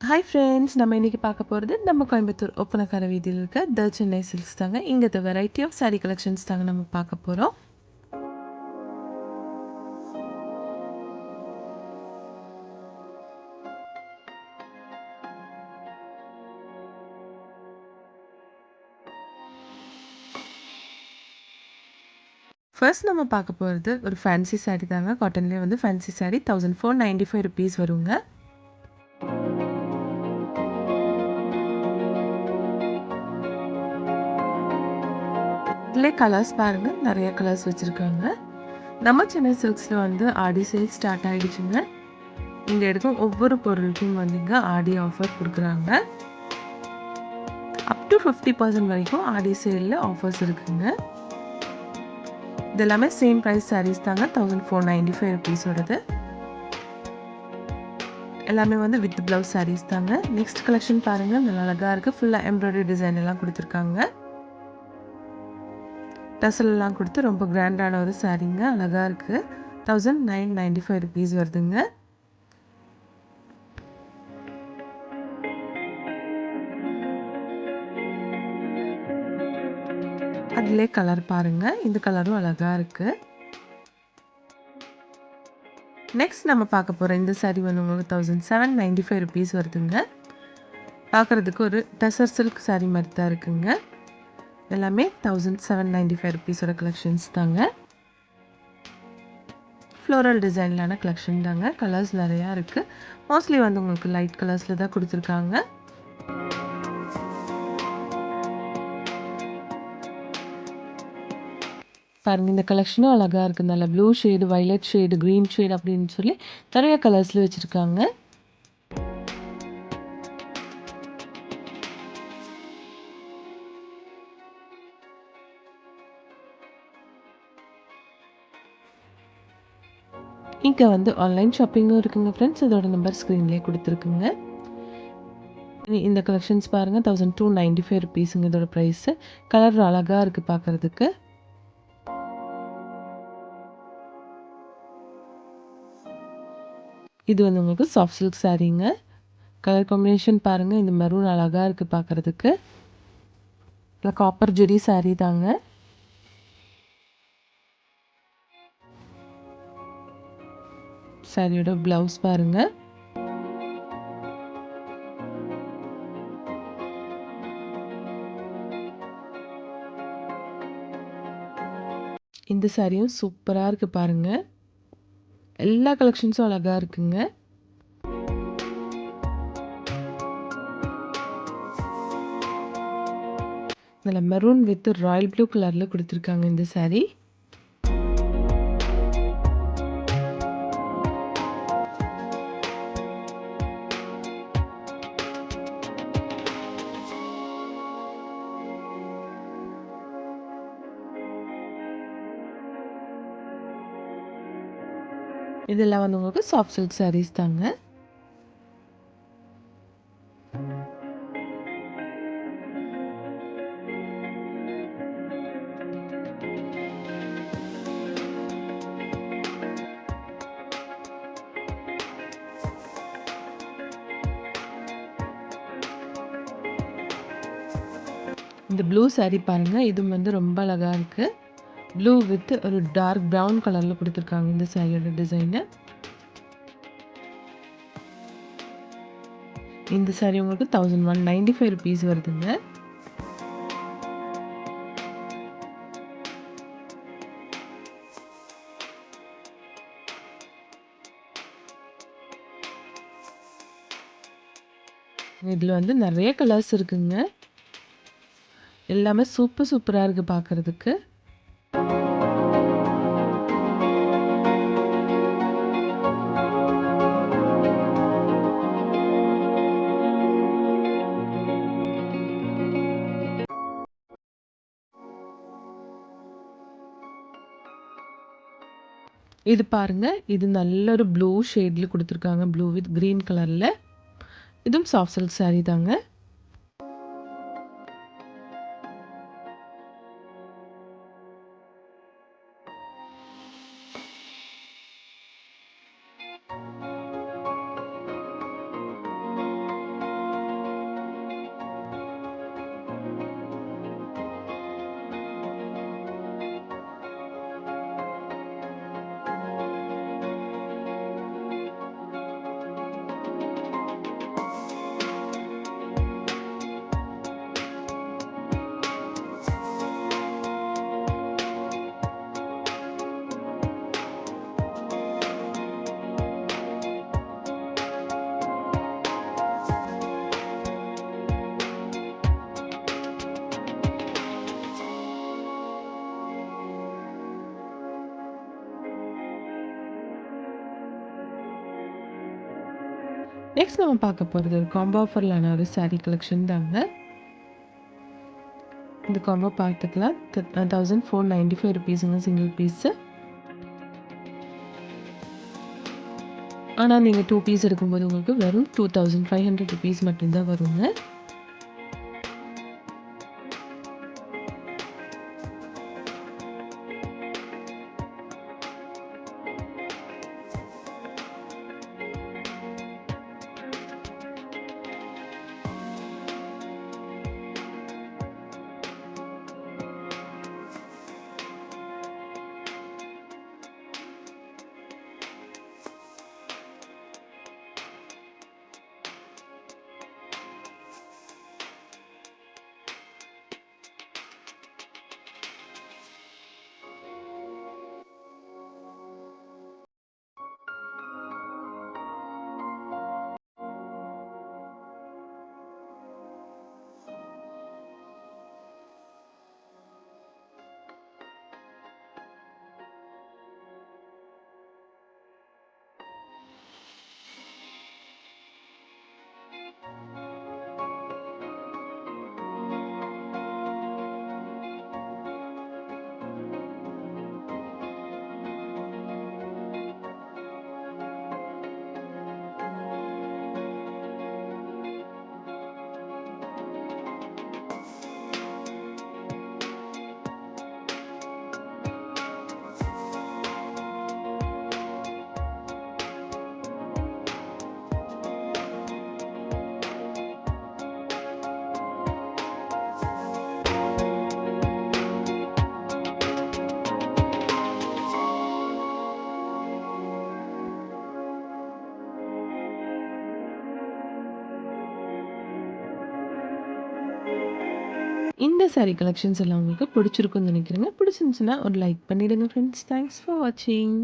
Hi friends நம்ம இன்றைக்கி பார்க்க போகிறது நம்ம கோயம்புத்தூர் ஒப்பனக்கார வீதியில் இருக்க த சென்னை சில்க்ஸ் தாங்க. இங்கே வெரைட்டி ஆஃப் saree கலெக்ஷன்ஸ் தாங்க நம்ம பார்க்க போகிறோம் ஃபர்ஸ்ட் நம்ம பார்க்க போகிறது ஒரு ஃபேன்சி சாரீ தாங்க. காட்டன்லேயே வந்து fancy sari thousand four ninety five rupees வருங்க. இதிலே கலர்ஸ் பாருங்கள் நிறைய கலர்ஸ் வச்சுருக்காங்க. நம்ம சென்னை சில்க்ஸில் வந்து ஆடி சேல் ஸ்டார்ட் ஆகிடுச்சுங்க இங்கே எடுக்கும் ஒவ்வொரு பொருளுக்கும் வந்து இங்கே ஆடி ஆஃபர் கொடுக்குறாங்க. அப் டு ஃபிஃப்டி பர்சன்ட் வரைக்கும் ஆடி சேலில் ஆஃபர்ஸ் இருக்குங்க. இது எல்லாமே சேம் ப்ரைஸ் சாரீஸ் தாங்க. தௌசண்ட் ஃபோர் நைன்டி ஃபைவ் ருபீஸோடது எல்லாமே வந்து வித் ப்ளவுஸ் சாரீஸ் தாங்க. நெக்ஸ்ட் கலெக்ஷன் பாருங்கள் நல்லா அழகாக இருக்குது ஃபுல்லாக எம்ப்ராய்டரி டிசைன் எல்லாம் கொடுத்துருக்காங்க. டசலெல்லாம் கொடுத்து ரொம்ப கிராண்டான ஒரு சாரீங்க. அழகாக இருக்குது thousand nine ninety five rupees வருதுங்க. அதிலே கலர் பாருங்கள் இந்த கலரும் அழகாக இருக்குது நெக்ஸ்ட் நம்ம பார்க்க போகிற இந்த சாரீ வந்து உங்களுக்கு thousand seven ninety five rupees வருதுங்க. பார்க்குறதுக்கு ஒரு டசர் சில்க் சாரீ மாதிரி தான் இருக்குங்க. எல்லாமே தௌசண்ட் செவன் நைன்டி ஃபைவ் ருபீஸோட கலெக்ஷன்ஸ் தாங்க. ஃப்ளோரல் டிசைன்லான கலெக்ஷன் தாங்க. கலர்ஸ் நிறையா இருக்குது மோஸ்ட்லி வந்து உங்களுக்கு லைட் கலர்ஸில் தான் கொடுத்துருக்காங்க. பாருங்கள் இந்த கலெக்ஷனும் அழகாக இருக்குது நல்ல blue shade violet shade green shade அப்படின்னு சொல்லி நிறைய கலர்ஸில் வச்சுருக்காங்க. இங்கே வந்து ஆன்லைன் ஷாப்பிங்கும் இருக்குங்க ஃப்ரெண்ட்ஸ் இதோட நம்பர் ஸ்க்ரீன்லேயே கொடுத்துருக்குங்க. இந்த கலெக்ஷன்ஸ் பாருங்கள் தௌசண்ட் டூ நைன்டி ஃபைவ் ருபீஸுங்க இதோட ப்ரைஸு கலர் அழகாக இருக்குது பார்க்குறதுக்கு இது வந்து உங்களுக்கு சாஃப்ட் சில்க் சாரீங்க கலர் காம்பினேஷன் பாருங்கள் இந்த மெரூன் அழகாக இருக்குது பார்க்குறதுக்கு இல்லை காப்பர் ஜெரி சாரீ தாங்க. சாரியோட ப்ளவுஸ் பாருங்கள் இந்த சாரியும் சூப்பராக இருக்குது பாருங்கள் எல்லா கலெக்ஷன்ஸும் அழகாக இருக்குங்க. இதில் மெரூன் வித் ராயல் ப்ளூ கலரில் கொடுத்துருக்காங்க இந்த சாரீ இதெல்லாம் வந்து உங்களுக்கு சாஃப்ட் சில்க் சாரீஸ் தாங்க. இந்த ப்ளூ சாரீ பாருங்கள் இதுவும் வந்து ரொம்ப அழகாக இருக்குது ப்ளூ வித் ஒரு டார்க் ப்ரௌன் கலரில் கொடுத்துருக்காங்க இந்த சாரியோட டிசைனு இந்த சாரீ உங்களுக்கு thousand one ninety five rupees வருதுங்க. இதில் வந்து நிறைய கலர்ஸ் இருக்குங்க. எல்லாமே சூப்பர் சூப்பராக இருக்குது பார்க்குறதுக்கு இது பாருங்க இது நல்ல ஒரு ப்ளூ ஷேடில் கொடுத்துருக்காங்க. ப்ளூ வித் க்ரீன் கலரில் இதுவும் சாஃப்ட் சில்க் சாரீ தாங்க. நெக்ஸ்ட் நம்ம பார்க்க போகிறது ஒரு காம்போ ஆஃபர்லான ஒரு சாரீ கலெக்ஷன் தாங்க. இந்த காம்போ பார்த்துக்கலாம். தௌசண்ட் ஃபோர் நைன்டி ஃபைவ் ருபீஸுங்க சிங்கிள் பீஸு ஆனால் நீங்கள் டூ பீஸ் எடுக்கும்போது உங்களுக்கு வெறும் two thousand five hundred rupees மட்டும்தான் வருங்க. இந்த சாரீ கலெக்ஷன்ஸ் எல்லாம் உங்களுக்கு பிடிச்சிருக்குன்னு நினைக்கிறேங்க. பிடிச்சிருந்துச்சுன்னா ஒரு லைக் பண்ணிவிடுங்க ஃப்ரெண்ட்ஸ் தேங்க்ஸ் ஃபார் வாட்சிங்